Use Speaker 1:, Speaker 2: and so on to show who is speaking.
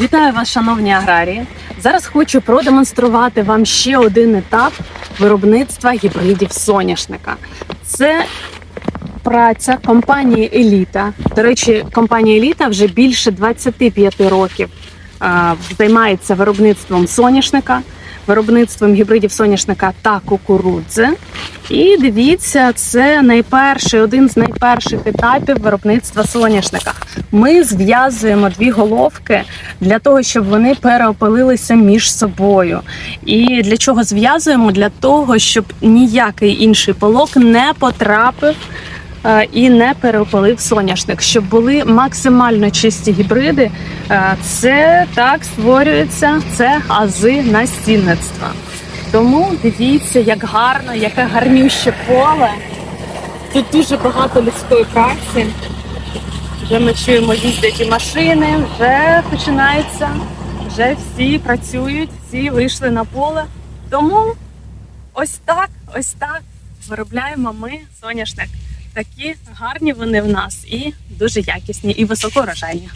Speaker 1: Вітаю вас, шановні аграрії. Зараз хочу продемонструвати вам ще один етап виробництва гібридів соняшника. Це праця компанії Еліта. До речі, компанія Еліта вже більше 25 років займається виробництвом соняшника, виробництвом гібридів соняшника та кукурудзи. І дивіться, це найперший, один з найперших етапів виробництва соняшника. Ми зв'язуємо дві головки для того, щоб вони переопилилися між собою. І для чого зв'язуємо? Для того, щоб ніякий інший полок не потрапив і не переопилив соняшник, щоб були максимально чисті гібриди. Е, Це так створюється це ази насінництва. Тому дивіться, як гарно, яке гарніше поле. Тут дуже багато людської праці. Вже ми чуємо, їздять і машини, вже починається, вже всі працюють, всі вийшли на поле. Тому ось так, ось так виробляємо ми соняшник. Такі гарні вони в нас і дуже якісні, і високоурожайні.